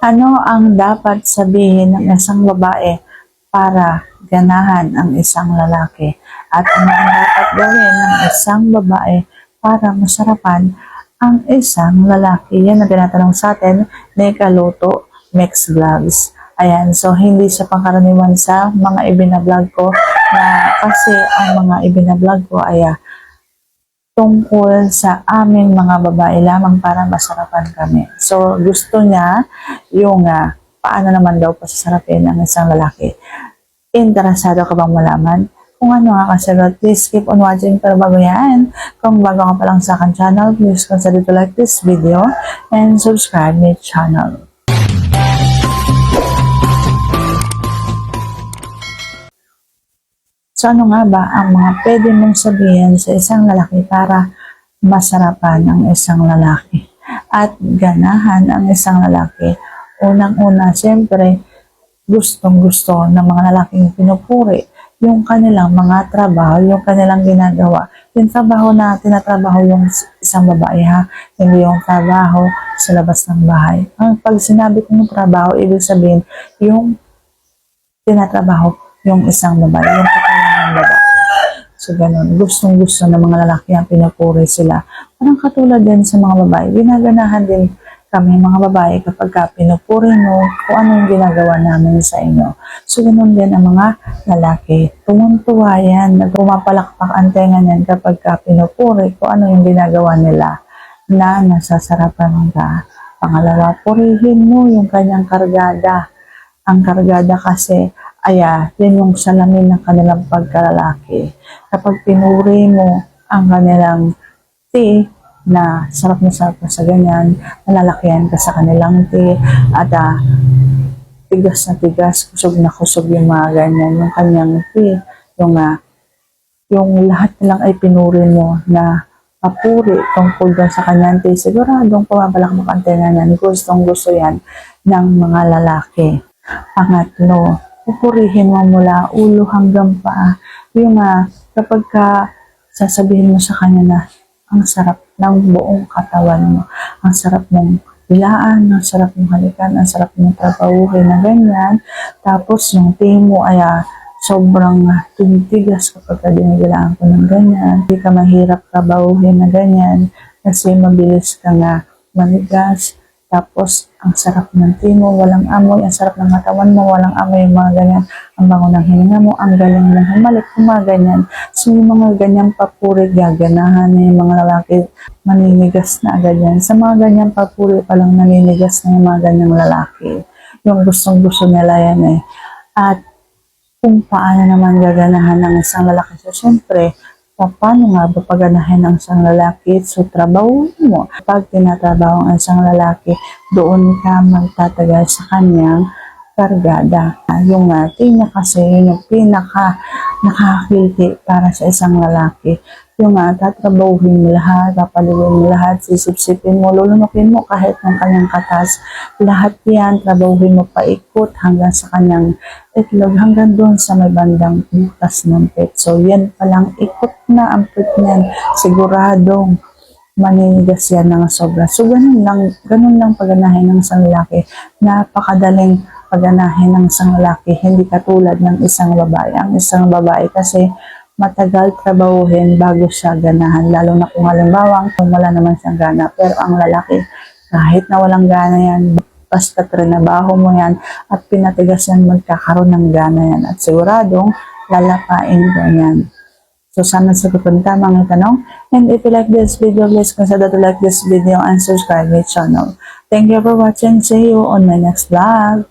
Ano ang dapat sabihin ng isang babae para ganahan ang isang lalaki? At ano ang dapat gawin ng isang babae para masarapan ang isang lalaki? Yan ang tinatanong sa atin ni Kaluto Mix Vlogs. Ayan, so hindi siya pangkaraniwan sa mga ibinablog ko na kasi ang mga ibinablog ko ay ah, tungkol sa aming mga babae lamang para masarapan kami. So, gusto niya yung ah, paano naman daw pasasarapin ang isang lalaki. Interesado ka bang malaman? Kung ano nga kasagot, please keep on watching pero bago yan. Kung bago ka pa lang sa akin channel, please consider to like this video and subscribe my channel. So ano nga ba ang mga pwede mong sabihin sa isang lalaki para masarapan ang isang lalaki at ganahan ang isang lalaki? Unang-una, siyempre, gustong gusto ng mga lalaking pinupuri yung kanilang mga trabaho, yung kanilang ginagawa. Yung trabaho na tinatrabaho yung isang babae ha, hindi yung trabaho sa labas ng bahay. Ang pag sinabi kong trabaho, ibig sabihin yung tinatrabaho yung isang babae, yung. So, ganun. Gustong gusto ng mga lalaki ang pinupuri sila. Parang katulad din sa mga babae, ginaganahan din kami mga babae kapag ka pinupuri mo kung ano yung ginagawa namin sa inyo. So, ganun din ang mga lalaki. Tumuntuwa yan, nagpumapalakpak ang tenga niyan kapag ka pinupuri kung ano yung ginagawa nila na nasasarapan ka. Pangalawa, purihin mo yung kanyang kargada. Ang kargada kasi, aya, yun yung salamin ng kanilang pagkalalaki. Kapag pinuri mo ang kanilang tea, na sarap na sarap na sa ganyan, nalalakihan ka sa kanilang tea, at ah, tigas na tigas, kusog na kusog yung mga ganyan, yung kanyang tea, yung, ah, yung lahat nilang ay pinuri mo na papuri tungkol doon sa kanyang tea, siguradong pumabalakmak ang tenga niyan, gustong gusto yan ng mga lalaki. Pangatlo, pupurihin mo mula ulo hanggang paa. Yung ah, kapag ka sasabihin mo sa kanya na ang sarap ng buong katawan mo. Ang sarap mong bilaan, ang sarap mong halikan, ang sarap mong trabahuhin na ganyan. Tapos yung tea mo ay ah, sobrang tumitigas kapag ka dinigilaan ko ng ganyan. Hindi ka mahirap trabahuhin na ganyan kasi mabilis ka nga manigas. Tapos, ang sarap ng tea mo, walang amoy, ang sarap ng katawan mo, walang amoy, mga ganyan. Ang bango ng hininga mo, ang galing ng humalik, yung mga ganyan. So, yung mga ganyang papuri, gaganahan na yung mga lalaki, maninigas na agad yan. Sa mga ganyang papuri pa lang naninigas na yung mga ganyang lalaki. Yung gustong gusto nila yan eh. At kung paano naman gaganahan ng isang lalaki. So, syempre, paano nga ba paganahin ng isang lalaki? So, trabaho mo. Pag tinatrabaho ang isang lalaki, doon ka magtatagal sa kanyang kargada. Yung uh, niya kasi, yun yung pinaka nakakiliti para sa isang lalaki. Yung uh, tatrabahuhin mo lahat, papaluin mo lahat, sisipsipin mo, lulunukin mo kahit ng kanyang katas. Lahat yan, trabahuhin mo paikot hanggang sa kanyang itlog, hanggang doon sa may bandang butas ng pet. So, yan palang ikot na ang pet niyan. Siguradong maninigas yan ng sobra. So, ganun lang, ganun lang paganahin ng isang lalaki. Napakadaling paganahin ng isang lalaki, hindi katulad ng isang babae. Ang isang babae kasi matagal trabahuhin bago siya ganahan, lalo na kung halimbawa kung wala naman siyang gana. Pero ang lalaki, kahit na walang gana yan, basta trinabaho mo yan at pinatigas yan, magkakaroon ng gana yan. At siguradong lalapain ko yan. So, sana sagutin tamang tanong. And if you like this video, please consider to like this video and subscribe my channel. Thank you for watching. See you on my next vlog.